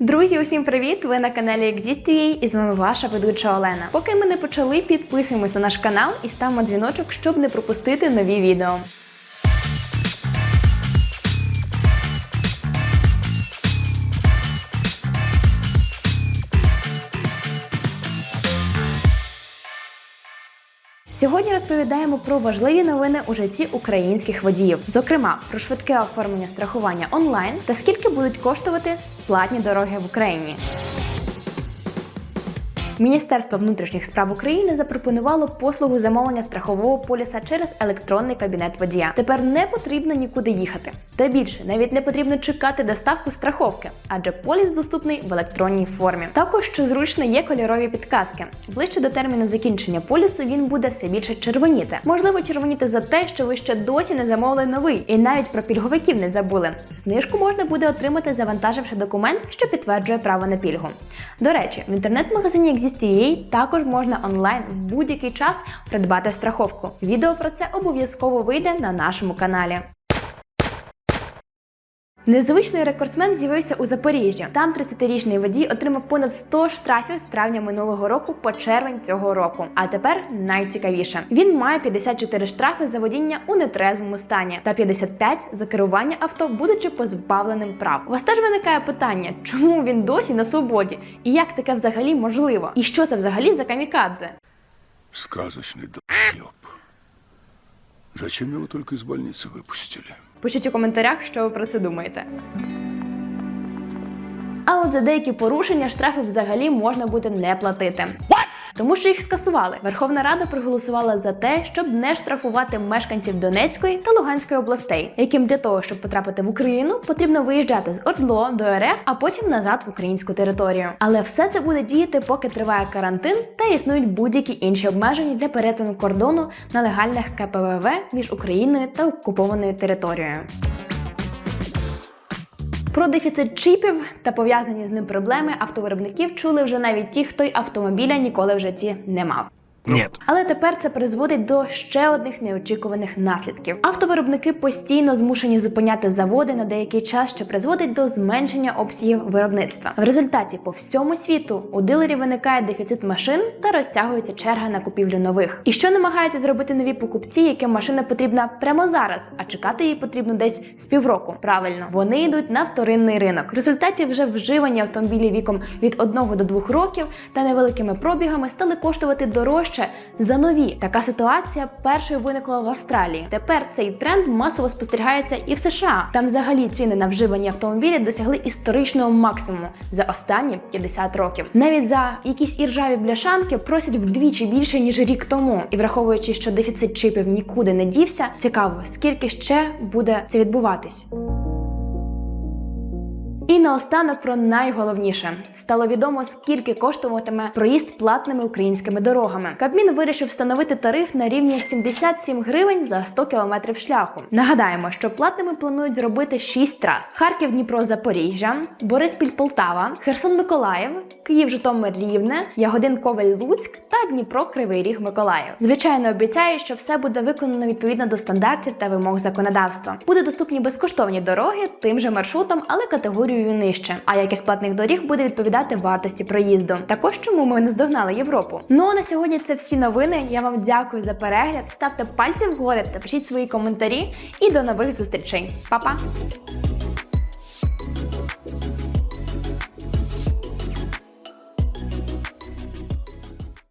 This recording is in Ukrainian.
Друзі, усім привіт! Ви на каналі Exist.ua і з вами ваша ведуча Олена. Поки ми не почали, підписуємось на наш канал і ставимо дзвіночок, щоб не пропустити нові відео. Сьогодні розповідаємо про важливі новини у житті українських водіїв, зокрема про швидке оформлення страхування онлайн та скільки будуть коштувати платні дороги в Україні. Міністерство внутрішніх справ України запропонувало послугу замовлення страхового поліса через електронний кабінет водія. Тепер не потрібно нікуди їхати. Та більше навіть не потрібно чекати доставку страховки, адже поліс доступний в електронній формі. Також що зручно є кольорові підказки. Ближче до терміну закінчення полісу він буде все більше червоніти. Можливо, червоніти за те, що ви ще досі не замовили новий, і навіть про пільговиків не забули. Знижку можна буде отримати, завантаживши документ, що підтверджує право на пільгу. До речі, в інтернет-магазині Exist.ua також можна онлайн в будь-який час придбати страховку. Відео про це обов'язково вийде на нашому каналі. Незвичний рекордсмен з'явився у Запоріжжі. Там 30-річний водій отримав понад 100 штрафів з травня минулого року по червень цього року. А тепер найцікавіше: він має 54 штрафи за водіння у нетрезвому стані та 55 за керування авто, будучи позбавленим прав. У вас теж виникає питання, чому він досі на свободі, і як таке взагалі можливо? І що це взагалі за камікадзе? Сказочный долб. Зачем его только из больницы выпустили? Пишіть у коментарях, що ви про це думаєте. А от за деякі порушення штрафи взагалі можна буде не платити. Тому що їх скасували. Верховна Рада проголосувала за те, щоб не штрафувати мешканців Донецької та Луганської областей, яким для того, щоб потрапити в Україну, потрібно виїжджати з ОРДЛО до РФ, а потім назад в українську територію. Але все це буде діяти, поки триває карантин та існують будь-які інші обмеження для перетину кордону на легальних КПВВ між Україною та окупованою територією. Про дефіцит чіпів та пов'язані з ним проблеми автовиробників чули вже навіть ті, хто й автомобіля ніколи в житті не мав. Нет. Але тепер це призводить до ще одних неочікуваних наслідків. Автовиробники постійно змушені зупиняти заводи на деякий час, що призводить до зменшення обсягів виробництва. В результаті по всьому світу у дилерів виникає дефіцит машин та розтягується черга на купівлю нових. І що намагаються зробити нові покупці, яким машина потрібна прямо зараз, а чекати її потрібно десь з півроку. Правильно, вони йдуть на вторинний ринок. В результаті вже вживані автомобілі віком від 1 до 2 років та невеликими пробігами стали коштувати дорожче за нові. Така ситуація першою виникла в Австралії. Тепер цей тренд масово спостерігається і в США. Там взагалі ціни на вживані автомобілі досягли історичного максимуму за останні 50 років. Навіть за якісь іржаві бляшанки просять вдвічі більше ніж рік тому. І враховуючи, що дефіцит чипів нікуди не дівся, цікаво, скільки ще буде це відбуватись. І наостанок про найголовніше стало відомо, скільки коштуватиме проїзд платними українськими дорогами. Кабмін вирішив встановити тариф на рівні 77 гривень за 100 кілометрів шляху. Нагадаємо, що платними планують зробити 6 трас: Харків, Дніпро, Запоріжжя, Бориспіль, Полтава, Херсон, Миколаїв, Київ, Житомир, Рівне, Ягодин, Коваль, Луцьк та Дніпро, Кривий Ріг, Миколаїв. Звичайно, обіцяю, що все буде виконано відповідно до стандартів та вимог законодавства. Буде доступні безкоштовні дороги тим же маршрутом, але категорією нижче. А якість платних доріг буде відповідати вартості проїзду. Також чому ми не здогнали Європу. Ну а на сьогодні це всі новини. Я вам дякую за перегляд. Ставте пальці вгору та пишіть свої коментарі. І до нових зустрічей. Па-па!